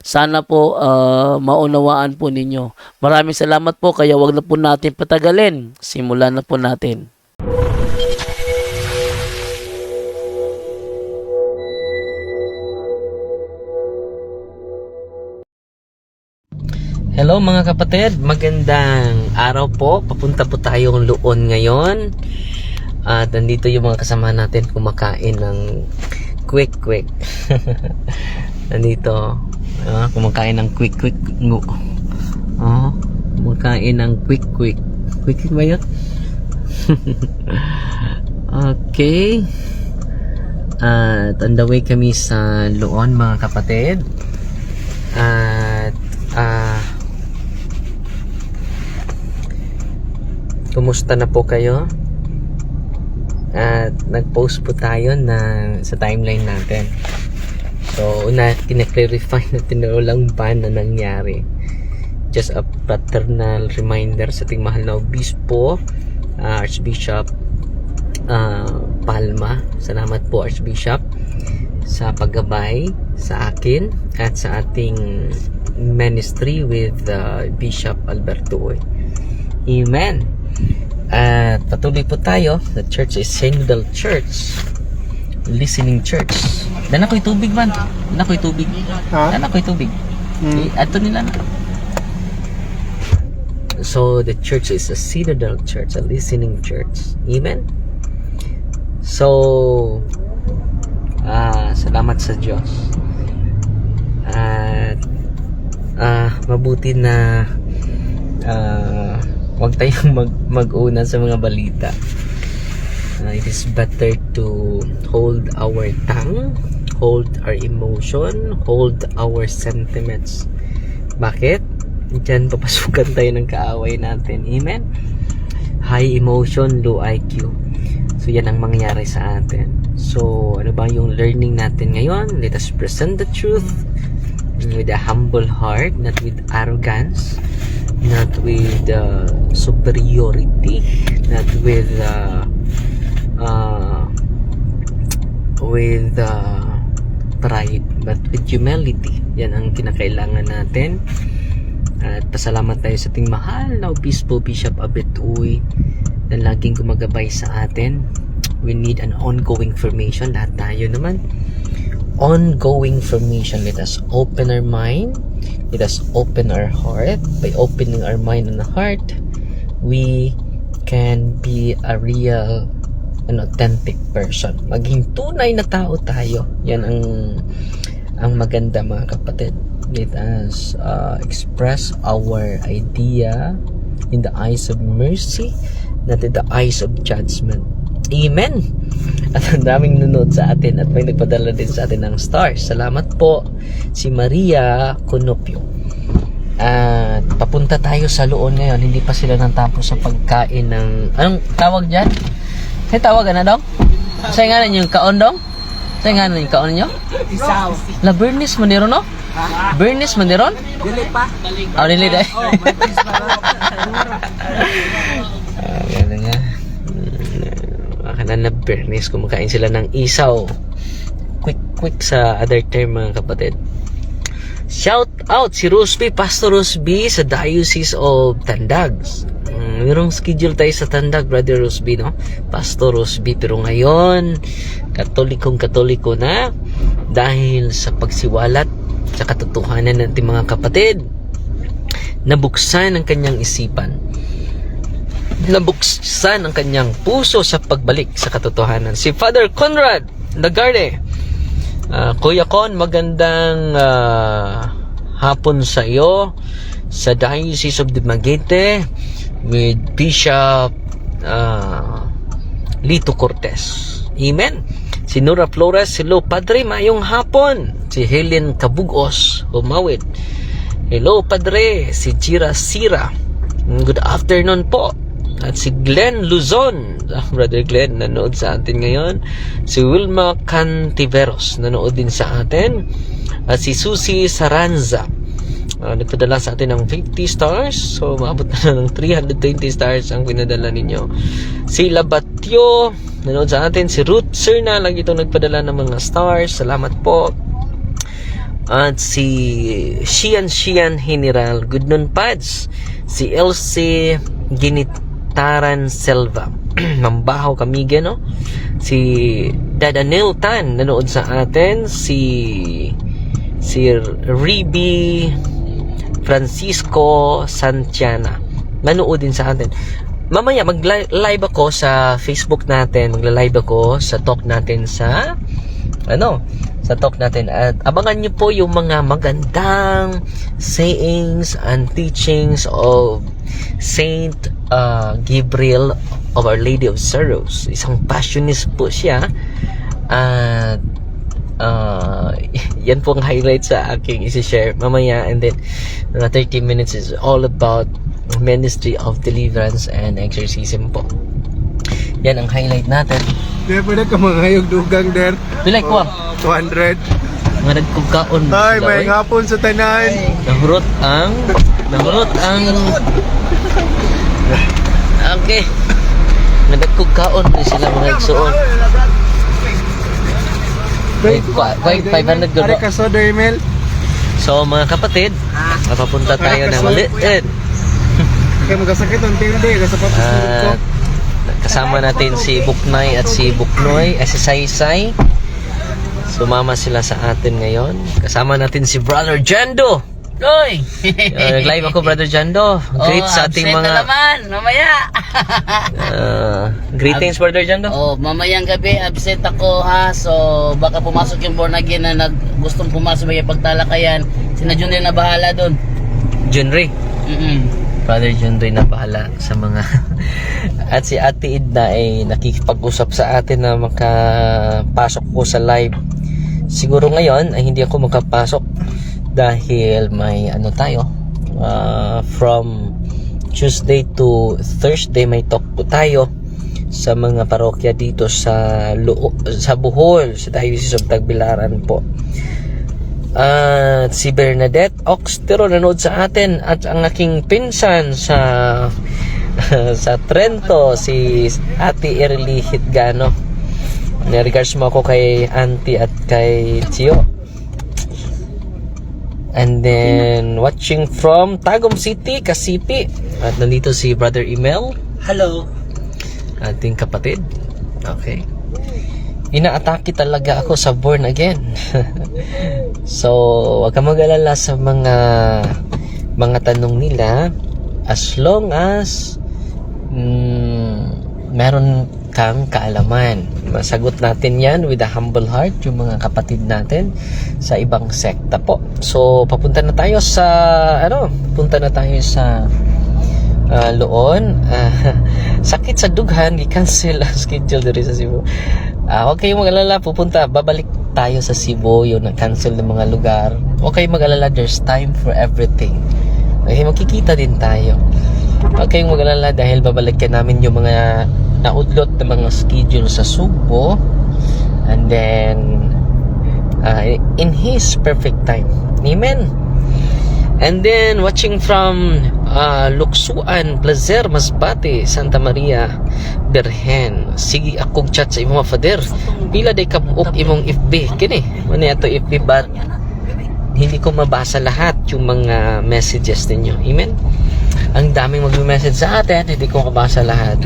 Sana po ah, maunawaan po ninyo. Maraming salamat po kaya wag na po natin patagalin. Simulan na po natin. Hello mga kapatid, magandang araw po. Papunta po tayong Luon ngayon. At nandito yung mga kasama natin kumakain ng quick quick. nandito, ah, kumakain ng quick quick ngu. Oh, kumakain ng quick quick. Quick quick ba yun? okay. At on the way kami sa Luon mga kapatid. At ah Kumusta na po kayo? At nag-post po tayo na sa timeline natin. So, una, kinaklarify natin na walang ban na nangyari. Just a fraternal reminder sa ating mahal na obispo, uh, Archbishop uh, Palma. Salamat po, Archbishop, sa paggabay sa akin at sa ating ministry with uh, Bishop Alberto Uy. Amen. At patuloy po tayo. The church is Synodal Church. Listening Church. Dan ako'y tubig man. Dan ako'y tubig. Ha? Dan ako'y tubig. Hmm. Eh, ato nila na. So, the church is a synodal church, a listening church. Amen? So, ah, salamat sa Diyos. At, ah, mabuti na ah, huwag tayong mag, mag-una sa mga balita. Uh, it is better to hold our tongue, hold our emotion, hold our sentiments. Bakit? Diyan papasukan tayo ng kaaway natin. Amen? High emotion, low IQ. So, yan ang mangyayari sa atin. So, ano ba yung learning natin ngayon? Let us present the truth with a humble heart, not with arrogance, not with uh, superiority, not with uh, with uh, pride, but with humility. Yan ang kinakailangan natin. At pasalamat tayo sa ating mahal na Obispo Bishop Abet Uy na laging gumagabay sa atin. We need an ongoing formation. Lahat tayo naman. Ongoing formation. Let us open our mind. Let us open our heart. By opening our mind and heart, we can be a real an authentic person. Maging tunay na tao tayo. Yan ang ang maganda mga kapatid. Let us uh, express our idea in the eyes of mercy, not in the eyes of judgment. Amen! At ang daming nunod sa atin at may nagpadala din sa atin ng stars. Salamat po si Maria Conopio. At papunta tayo sa Luon ngayon. Hindi pa sila natapos sa pagkain ng... Anong tawag dyan? May tawag na dong? Sa nga yung kaon dong? Sa nga yung kaon nyo? Isaw. La Bernice Manero no? Bernice Manero? Dili pa. Oh, dili dai. Oh. Ah, ganun nga. Makanan na Bernice, kumakain sila ng isaw. Quick, quick sa other term mga kapatid. Shout out si Rusby, Pastor Rusby sa Diocese of Tandags. Mayroong schedule tayo sa Tandag, Brother Rusby, no? Pastor Rusby, pero ngayon, katolikong katoliko na dahil sa pagsiwalat sa katotohanan ng ating mga kapatid nabuksan ang kanyang isipan nabuksan ang kanyang puso sa pagbalik sa katotohanan. Si Father Conrad Lagarde. Ah, Kuya Con, magandang ah, hapon sa iyo sa Diocese of Dumaguete with Bishop ah, Lito Cortez. Amen. Si Nora Flores, hello Padre, mayong hapon. Si Helen Kabugos, humawid. Hello Padre, si Jira Sira. Good afternoon po. At si Glenn Luzon, ah, Brother Glenn, nanood sa atin ngayon. Si Wilma Cantiveros, nanood din sa atin. At si Susie Saranza, Ah, nagpadala sa atin ng 50 stars. So, maabot na ng 320 stars ang pinadala ninyo. Si Labatyo, nanood sa atin. Si Ruth Serna, lagi itong nagpadala ng mga stars. Salamat po. At si Shian Shian General, good nun pads. Si Elsie Ginitaran Selva. Mambahaw kami no? Si Dadanil Tan, nanood sa atin. Si si Riby Francisco Santiana. Manood din sa atin. Mamaya mag-live ako sa Facebook natin, magla-live ako sa talk natin sa ano, sa talk natin at abangan niyo po yung mga magandang sayings and teachings of Saint uh, Gabriel of Our Lady of Sorrows. Isang passionist po siya at uh, yan po ang highlight sa aking isi-share mamaya and then uh, 30 minutes is all about ministry of deliverance and exorcism po yan ang highlight natin Di pwede ka mangayog dugang der. Bilay ko ah. 200. mga nagkugkaon Ay, may hapon sa tanan. nahurot ang nahurot ang okay nagkugkaon sila mga igsuon Pa- wait, 500 doon. Ari ka soda email. so mga kapatid mapapunta tayo ng maliit Kaya magasakit ang tilde. Kasapatos uh, ko. Kasama natin si Buknay at si Buknoy, eh, si Saysay. Sumama sila sa atin ngayon. Kasama natin si Brother Jando. Oy! Uh, nag-live ako, Brother Jando. Greet oh, sa ating mga... na naman, mamaya. Uh, greetings, Brother Jando. oh, mamayang gabi, absent ako ha. So, baka pumasok yung born again na nag, gustong pumasok may pagtalakayan. Sina Junior na bahala doon. Junri. Mm-mm. Brother Junri na bahala sa mga... at si Ate Idna ay nakikipag-usap sa atin na makapasok po sa live. Siguro ngayon ay hindi ako makapasok dahil may ano tayo uh, from Tuesday to Thursday may talk po tayo sa mga parokya dito sa Loo, sa Bohol sa Diocese of Tagbilaran po. At si Bernadette Oxtero nanood sa atin at ang aking pinsan sa sa Trento si Ate Erly Hitgano. Regards mo ako kay Auntie at kay Chio. And then watching from Tagum City, Kasipi. At nandito si Brother Emel, Hello. ating kapatid. Okay. Inaatake talaga ako sa born again. so, wag ka mag-alala sa mga mga tanong nila as long as mm, meron kang kaalaman. Masagot natin yan with a humble heart, yung mga kapatid natin sa ibang sekta po. So, papunta na tayo sa, ano, punta na tayo sa uh, loon. Ah, sakit sa dughan, i-cancel ang schedule diri sa Cebu. Ah, huwag mag-alala, pupunta, babalik tayo sa Cebu, yung nag-cancel ng mga lugar. Huwag kayong mag-alala, there's time for everything. Okay, magkikita din tayo. Huwag kayong mag-alala dahil babalikan namin yung mga naudlot na mga schedule sa Subo. And then, uh, in His perfect time. Amen. And then, watching from uh, Luksuan, Placer, Masbate, Santa Maria, Berhen. Sige akong chat sa imong father. Pila day kabuok imong FB. Kini, ano yato FB but hindi ko mabasa lahat yung mga messages ninyo. Amen? Ang daming mag-message sa atin, hindi ko mabasa lahat.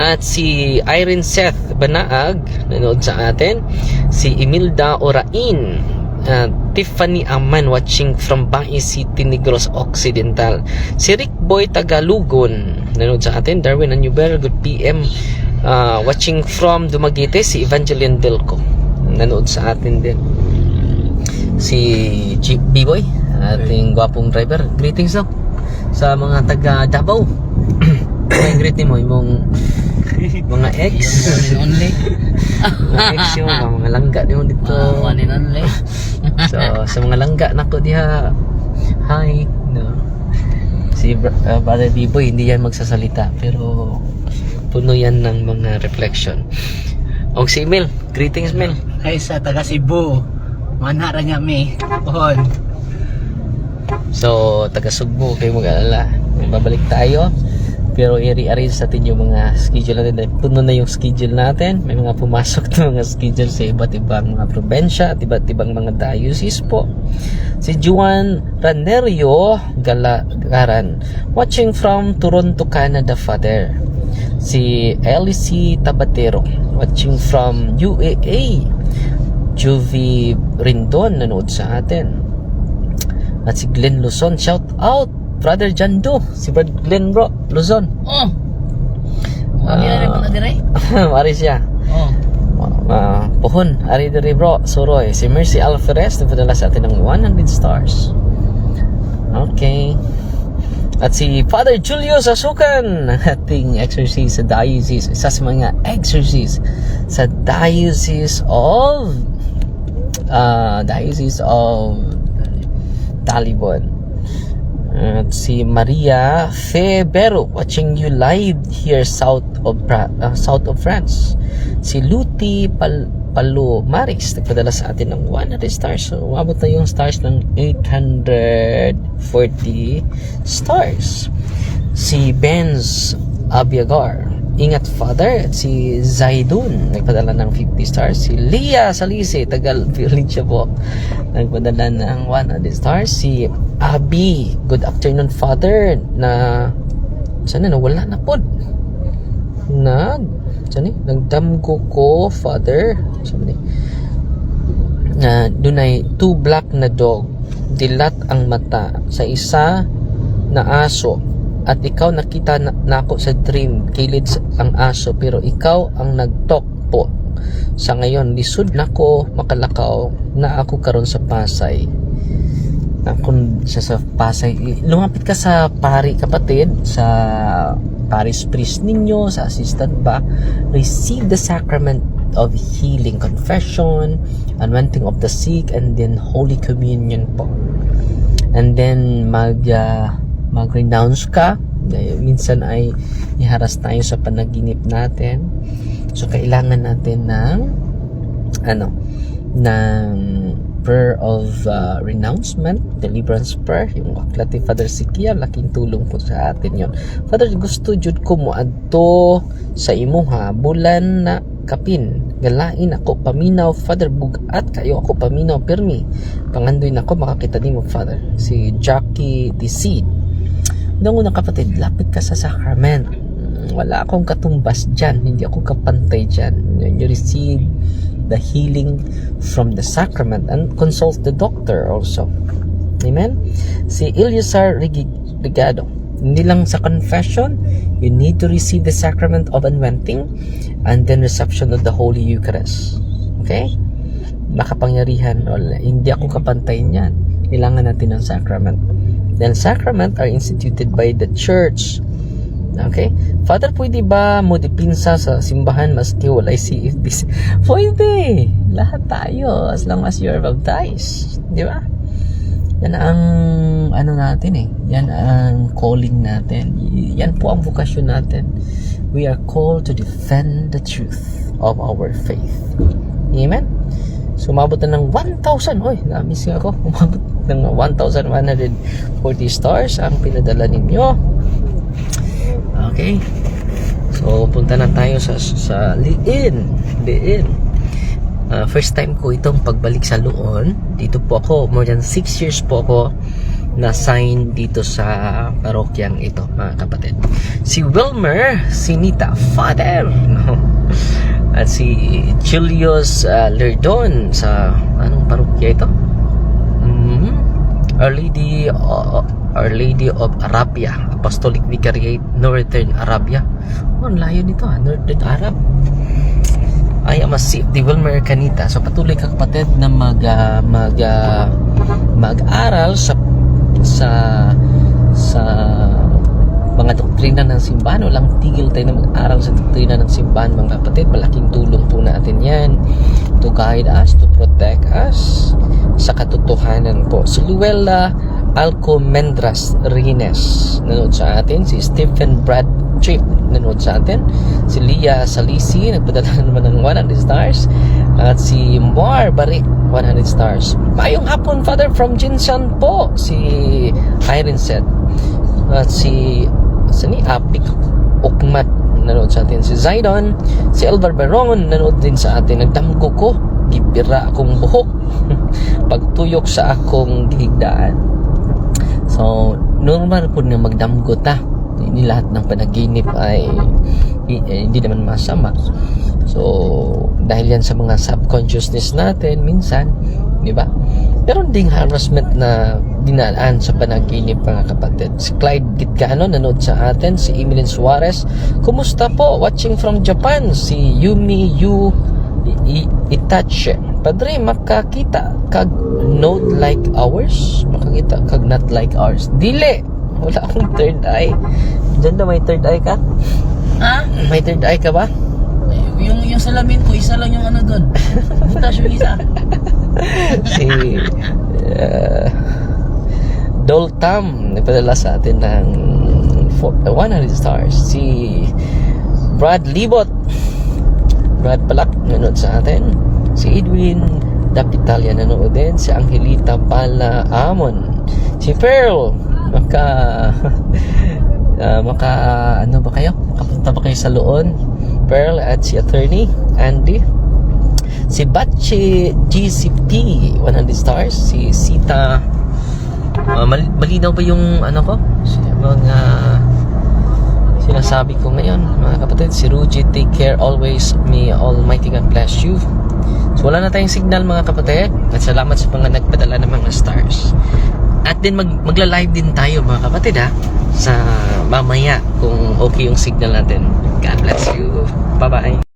At si Irene Seth Banaag, nanood sa atin. Si Emilda Orain. Uh, Tiffany Aman watching from Bae City, Negros Occidental. Si Rick Boy Tagalugon, nanood sa atin. Darwin Anuber, good PM. Uh, watching from Dumaguete, si Evangeline Delco. Nanood sa atin din si Jeep B-Boy, ating gwapong driver. Greetings daw sa mga taga Davao. May greet mo imong mga ex. One and only. mga ex yung mga, mga langga nimo dito. Ah, one and only. so sa mga langga nako diha. Hi. No. Si uh, Brother Biboy hindi yan magsasalita pero puno yan ng mga reflection. Og si Mel, greetings Mel. Ay sa taga Cebu. Mana ra niya mi. Pohon. So, taga Sugbo, kayo mag-alala. Babalik tayo. Pero i-rearrange natin yung mga schedule natin. Puno na yung schedule natin. May mga pumasok na mga schedule sa iba't ibang mga probensya at iba't ibang mga diocese po. Si Juan Ranerio Galagaran, watching from Toronto, Canada, Father. Si LC Tabatero, watching from UAA. Juvie Rindon, nanood sa atin. At si Glenn Luzon, shout out! Brother Jando, si Brother Glenn bro, Luzon. Oh. Wagi na rin Ah. dire. Mari siya. Oh. Uh, pohon, ari diri bro, suroy. Si Mercy Alferez, nagpadala sa atin ng 100 stars. Okay. At si Father Julio Sasukan, ang ating exorcist sa diocese, isa sa mga exorcist sa diocese of uh, diocese of Talibon. At si Maria Febero watching you live here south of uh, south of France. Si Luti Pal Palo Maris nagpadala sa atin ng 100 stars. So, umabot na yung stars ng 840 stars. Si Benz Abiagar Ingat Father at si Zaidun nagpadala ng 50 stars. Si Lia Salise, Tagal Village po, nagpadala ng 100 stars. Si Abi, Good afternoon Father, na sana nawala na pod. Nag, sana nagdamgo ko Father. Sabi ni, na dunay two black na dog dilat ang mata sa isa na aso at ikaw nakita na, na ako sa dream kilid ang aso pero ikaw ang nagtok po. Sa ngayon lisod na ko makalakaw na ako karon sa Pasay. Ako siya sa Pasay. Lumapit ka sa pari kapatid sa parish priest ninyo sa assistant ba? Receive the sacrament of healing confession anointing of the sick and then holy communion po. And then mag uh, mag-renounce ka minsan ay iharas tayo sa panaginip natin. So kailangan natin ng ano ng prayer of uh, renouncement deliverance prayer. Yung aklat ni Father Sikia laking tulong po sa atin yon Father gusto jud ko mo adto sa imo ha bulan na kapin. Galain ako paminaw Father bugat kayo ako paminaw permi pangandoy na ako makakita nimo Father. Si Jackie DC Nung unang kapatid, lapit ka sa sacrament. Wala akong katumbas dyan. Hindi ako kapantay dyan. You receive the healing from the sacrament and consult the doctor also. Amen? Si Ilyasar Rigado, hindi lang sa confession, you need to receive the sacrament of anointing and then reception of the Holy Eucharist. Okay? Makapangyarihan. Wala. Hindi ako kapantay niyan. Kailangan natin ng sacrament. Then sacrament are instituted by the church. Okay? Father, pwede ba mo dipinsa sa simbahan maski walay CFDs? Pwede! Lahat tayo as long as you're baptized. Di ba? Yan ang ano natin eh. Yan ang calling natin. Yan po ang vokasyon natin. We are called to defend the truth of our faith. Amen? So, umabot na ng 1,000. Oy, na-missing ako. Umabot ng 1,140 stars ang pinadala ninyo. Okay. So, punta na tayo sa, sa Liin. Liin. Uh, first time ko itong pagbalik sa Luon. Dito po ako, more than 6 years po ako na-sign dito sa parokyang ito, mga kapatid. Si Wilmer Sinita, Father. No? At si Julius uh, Lerdon sa anong parokya ito? Mm, Our Lady uh, Our Lady of Arabia, Apostolic Vicariate, Northern Arabia. Oh, ang layo nito ha, Northern Arab. I am a si Wilmer Canita. So patuloy ka kapatid na mag ah, mag ah, mag-aral sa sa sa mga doktrina ng simbahan. Walang tigil tayo na mag-aral sa doktrina ng simbahan mga kapatid. Malaking tulong po natin yan to guide us, to protect us sa katotohanan po. Si Luella Alcomendras Rines nanood sa atin. Si Stephen Brad Chip nanood sa atin. Si Lia Salisi nagpadala naman ng 100 stars. At si Mar Barik 100 stars. Mayong hapon, Father, from Jinsan po. Si Irene said. At si sani Apik Ukmat nanood sa atin. Si Zaidon, si Elbar Baron nanood din sa atin. Nagdamgo ko. Gibira akong buhok. Pagtuyok sa akong gihigdaan. So, normal po na magdamgo ta. Hindi lahat ng panaginip ay eh, hindi naman masama. So, dahil yan sa mga subconsciousness natin, minsan, di ba? Meron ding harassment na dinaan sa panaginip mga kapatid. Si Clyde Gitgano nanood sa atin, si Emilyn Suarez. Kumusta po? Watching from Japan, si Yumi Yu I- I- Itachi. Padre, makakita kag note like ours? Makakita kag not like ours? Dili! Wala akong third eye. Diyan na may third eye ka? Ha? May third eye ka ba? Yung, yung salamin ko, isa lang yung ano doon. Butas yung isa. si uh, Doltam nagpadala sa atin ng four- uh, 100 stars. Si Brad Libot. Brad Palak nanood sa atin. Si Edwin Dapitalia nanood din. Si Angelita Pala Amon. Si Pearl maka ah, maka ano ba kayo? Makapunta ba kayo sa Loon? Pearl at si Attorney Andy. Si Bachi GCP 100 stars. Si Sita uh, mal- malinaw ba yung ano ko? Mga sinasabi ko ngayon mga kapatid. Si Ruji take care always. May almighty God bless you. So wala na tayong signal mga kapatid. At salamat sa mga nagpadala ng mga stars. At din mag magla-live din tayo mga kapatid ha? Sa mamaya kung okay yung signal natin. God bless you. Bye bye